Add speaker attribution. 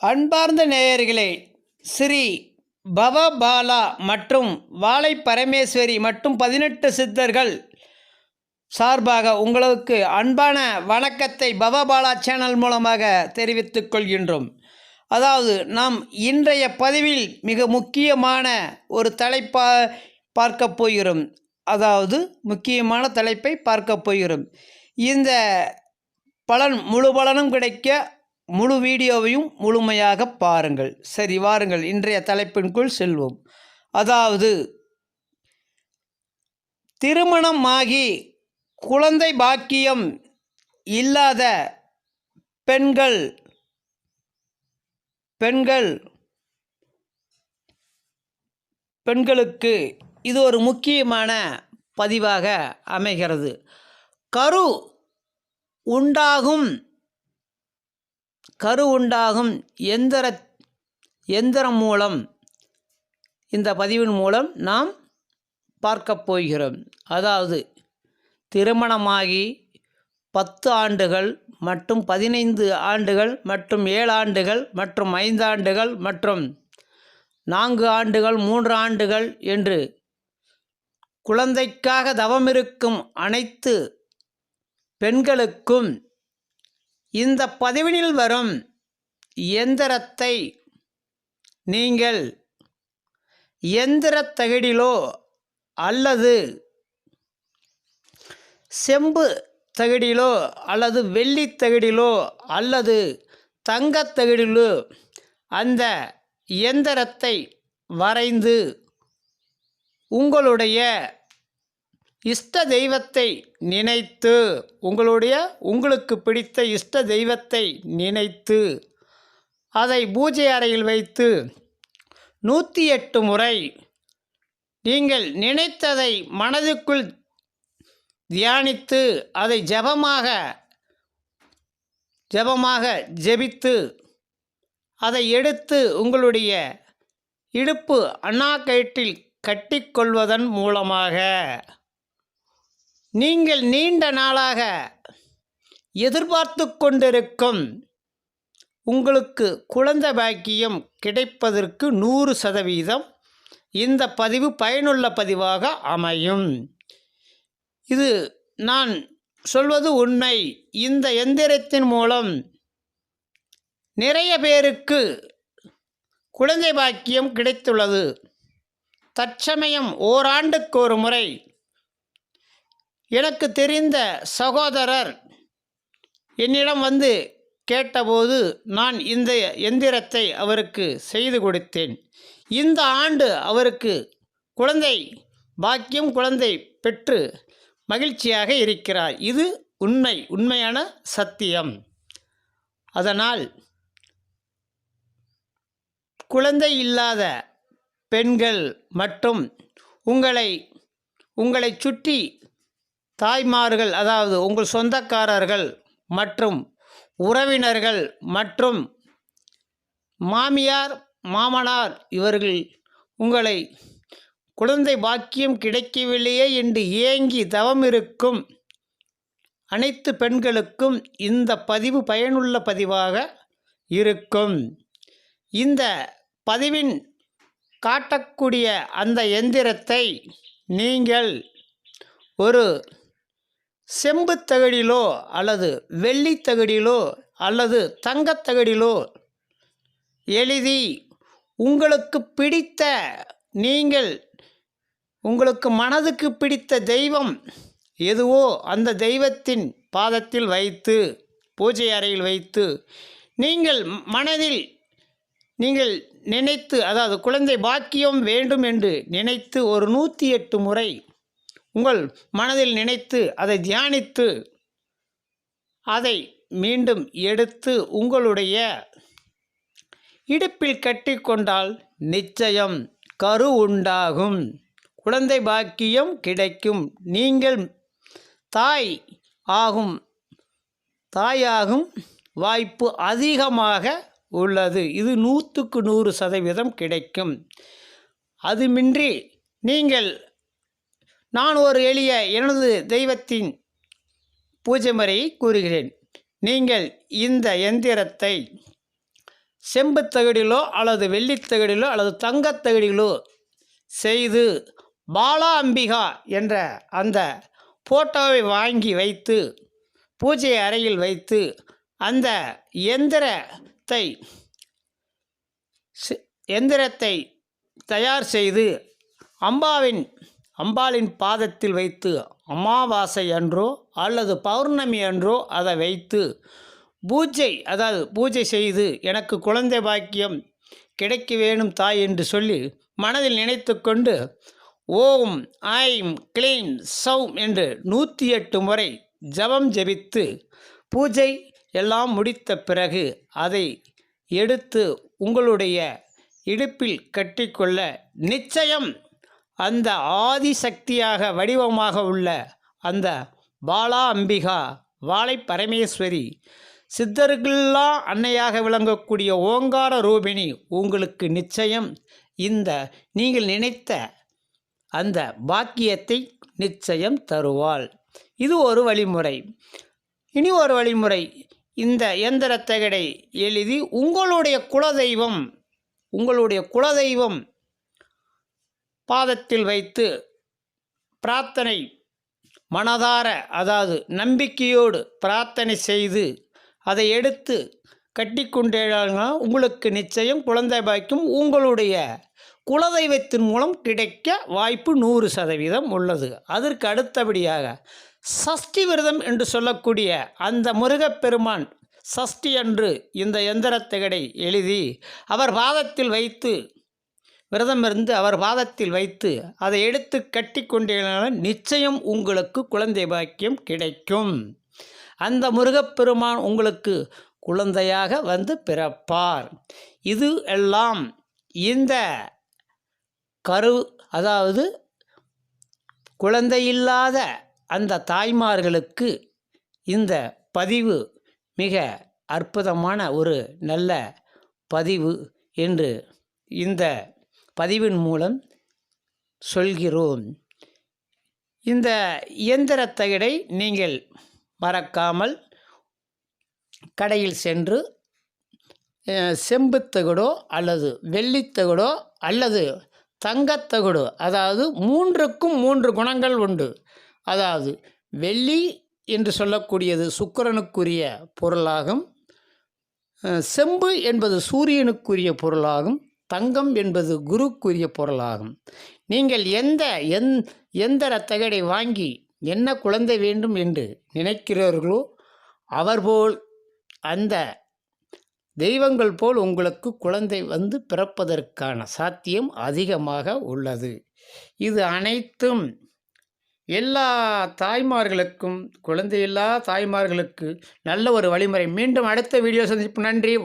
Speaker 1: அன்பார்ந்த நேயர்களே ஸ்ரீ பவபாலா மற்றும் வாழை பரமேஸ்வரி மற்றும் பதினெட்டு சித்தர்கள் சார்பாக உங்களுக்கு அன்பான வணக்கத்தை பவபாலா சேனல் மூலமாக தெரிவித்துக் கொள்கின்றோம். அதாவது நாம் இன்றைய பதிவில் மிக முக்கியமான ஒரு தலைப்பா பார்க்க போகிறோம். அதாவது முக்கியமான தலைப்பை பார்க்க போகிறோம். இந்த பலன் முழு பலனும் கிடைக்க முழு வீடியோவையும் முழுமையாக பாருங்கள். சரி வாருங்கள். இன்றைய தலைப்பின்குள் செல்வோம். அதாவது திருமணமாகி குழந்தை பாக்கியம் இல்லாத பெண்கள் பெண்கள் பெண்களுக்கு இது ஒரு முக்கியமான பதிவாக அமைகிறது. கரு உண்டாகும் கரு உண்டாகும் எந்திர எந்திரம் மூலம் இந்த பதிவின் மூலம் நாம் பார்க்க போகிறோம். அதாவது திருமணமாகி பத்து ஆண்டுகள் மற்றும் பதினைந்து ஆண்டுகள் மற்றும் ஏழு ஆண்டுகள் மற்றும் ஐந்து ஆண்டுகள் மற்றும் நான்கு ஆண்டுகள் மூன்று ஆண்டுகள் என்று குழந்தைக்காக தவமிருக்கும் அனைத்து பெண்களுக்கும் இந்த பதிவினில் வரும் எந்திரத்தை நீங்கள் எந்திரத் தகடிலோ அல்லது செம்பு தகடிலோ அல்லது வெள்ளித் தகடிலோ அல்லது தங்கத் தகடிலோ அந்த எந்திரத்தை வரைந்து உங்களுடைய இஷ்ட தெய்வத்தை நினைத்து உங்களுடைய உங்களுக்கு பிடித்த இஷ்ட தெய்வத்தை நினைத்து அதை பூஜை அறையில் வைத்து நூற்றி எட்டு முறை நீங்கள் நினைத்ததை மனதுக்குள் தியானித்து அதை ஜபமாக ஜபமாக ஜெபித்து அதை எடுத்து உங்களுடைய இடுப்பு அண்ணாக்கயிற்றில் கட்டிக்கொள்வதன் மூலமாக நீங்கள் நீண்ட நாளாக எதிர்பார்த்து கொண்டிருக்கும் உங்களுக்கு குழந்தை பாக்கியம் கிடைப்பதற்கு நூறு சதவீதம் இந்த பதிவு பயனுள்ள பதிவாக அமையும். இது நான் சொல்வது உண்மை. இந்த எந்திரத்தின் மூலம் நிறைய பேருக்கு குழந்தை பாக்கியம் கிடைத்துள்ளது. தற்சமயம் ஓராண்டுக்கு ஒரு முறை எனக்கு தெரிந்த சகோதரர் என்னிடம் வந்து கேட்டபோது நான் இந்த எந்திரத்தை அவருக்கு செய்து கொடுத்தேன். இந்த ஆண்டு அவருக்கு குழந்தை பாக்கியம் குழந்தை பெற்று மகிழ்ச்சியாக இருக்கிறார். இது உண்மை உண்மையான சத்தியம். அதனால் குழந்தை இல்லாத பெண்கள் மற்றும் உங்களை உங்களை சுற்றி தாய்மார்கள் அதாவது உங்கள் சொந்தக்காரர்கள் மற்றும் உறவினர்கள் மற்றும் மாமியார் மாமனார் இவர்கள் உங்களை குழந்தை பாக்கியம் கிடைக்கவில்லையே என்று ஏங்கி தவம் இருக்கும் அனைத்து பெண்களுக்கும் இந்த பதிவு பயனுள்ள பதிவாக இருக்கும். இந்த பதிவின் காட்டக்கூடிய அந்த எந்திரத்தை நீங்கள் ஒரு செம்புத்தகடிலோ அல்லது வெள்ளித்தகடிலோ அல்லது தங்கத்தகடிலோ எழுதி உங்களுக்கு பிடித்த நீங்கள் உங்களுக்கு மனதுக்கு பிடித்த தெய்வம் எதுவோ அந்த தெய்வத்தின் பாதத்தில் வைத்து பூஜை அறையில் வைத்து நீங்கள் மனதில் நீங்கள் நினைத்து அதாவது குழந்தை பாக்கியம் வேண்டும் என்று நினைத்து ஒரு நூற்றி எட்டு முறை உங்கள் மனதில் நினைத்து அதை தியானித்து அதை மீண்டும் எடுத்து உங்களுடைய இடுப்பில் கட்டிக்கொண்டால் நிச்சயம் கரு உண்டாகும். குழந்தை பாக்கியம் கிடைக்கும். நீங்கள் தாய் ஆகும் தாயாகும் வாய்ப்பு அதிகமாக உள்ளது. இது நூற்றுக்கு நூறு சதவீதம் கிடைக்கும். அதுமின்றி நீங்கள் நான் ஒரு எளிய எனது தெய்வத்தின் பூஜை முறையை கூறுகிறேன். நீங்கள் இந்த எந்திரத்தை செம்புத் தகடிலோ அல்லது வெள்ளித்தகடிலோ அல்லது தங்கத்தகடிலோ செய்து பாலா அம்பிகா என்ற அந்த போட்டோவை வாங்கி வைத்து பூஜை அறையில் வைத்து அந்த எந்திரத்தை எந்திரத்தை தயார் செய்து அம்பாவின் அம்பாளின் பாதத்தில் வைத்து அமாவாசை அன்றோ அல்லது பௌர்ணமி அன்றோ அதை வைத்து பூஜை அதாவது பூஜை செய்து எனக்கு குழந்தை பாக்கியம் கிடைக்க வேணும் தாய் என்று சொல்லி மனதில் நினைத்து கொண்டு ஓம் ஐம் கிளீம் சௌம் என்று நூற்றி எட்டு முறை ஜபம் ஜெபித்து பூஜை எல்லாம் முடித்த பிறகு அதை எடுத்து உங்களுடைய இடுப்பில் கட்டிக்கொள்ள நிச்சயம் அந்த ஆதிசக்தியாக வடிவமாக உள்ள அந்த பாலா அம்பிகா வாழை பரமேஸ்வரி சித்தர்களெல்லாம் அன்னையாக விளங்கக்கூடிய ஓங்கார ரூபிணி உங்களுக்கு நிச்சயம். இந்த நீங்கள் நினைத்த அந்த பாக்கியத்தை நிச்சயம் தருவாள். இது ஒரு வழிமுறை. இனி ஒரு வழிமுறை. இந்த எந்திரத்தகடை எழுதி உங்களுடைய குலதெய்வம் உங்களுடைய குலதெய்வம் பாதத்தில் வைத்து பிரார்த்தனை மனதார அதாவது நம்பிக்கையோடு பிரார்த்தனை செய்து அதை எடுத்து கட்டிக்கொண்டேனா உங்களுக்கு நிச்சயம் குழந்தை பாய்க்கும் உங்களுடைய குலதெய்வத்தின் மூலம் கிடைக்க வாய்ப்பு நூறு சதவீதம் உள்ளது. அதற்கு அடுத்தபடியாக சஷ்டி விரதம் என்று சொல்லக்கூடிய அந்த முருகப்பெருமான் சஷ்டி அன்று இந்த எந்திரத்தகடை எழுதி அவர் பாதத்தில் வைத்து விரதம் இருந்து அவர் பாதத்தில் வைத்து அதை எடுத்து கட்டி கொண்டீங்களால் நிச்சயம் உங்களுக்கு குழந்தை பாக்கியம் கிடைக்கும். அந்த முருகப்பெருமான் உங்களுக்கு குழந்தையாக வந்து பிறப்பார். இது எல்லாம் இந்த கரு அதாவது குழந்தையில்லாத அந்த தாய்மார்களுக்கு இந்த பதிவு மிக அற்புதமான ஒரு நல்ல பதிவு என்று இந்த பதிவின் மூலம் சொல்கிறோம். இந்த இயந்திரத்தகடை நீங்கள் மறக்காமல் கடையில் சென்று செம்புத்தகுடோ அல்லது வெள்ளித்தகுடோ அல்லது தங்கத்தகுடு அதாவது மூன்றுக்கும் மூன்று குணங்கள் உண்டு. அதாவது வெள்ளி என்று சொல்லக்கூடியது சுக்கிரனுக்குரிய பொருளாகும் செம்பு என்பது சூரியனுக்குரிய பொருளாகும் தங்கம் என்பது குருக்குரிய பொருளாகும். நீங்கள் எந்த எந் எந்த ரத்தகடை வாங்கி என்ன குழந்தை வேண்டும் என்று நினைக்கிறீர்களோ அவர்போல் அந்த தெய்வங்கள் போல் உங்களுக்கு குழந்தை வந்து பிறப்பதற்கான சாத்தியம் அதிகமாக உள்ளது. இது அனைத்தும் எல்லா தாய்மார்களுக்கும் குழந்தையில்லா தாய்மார்களுக்கு நல்ல ஒரு வழிமுறை. மீண்டும் அடுத்த வீடியோ சந்திப்பு நன்றி.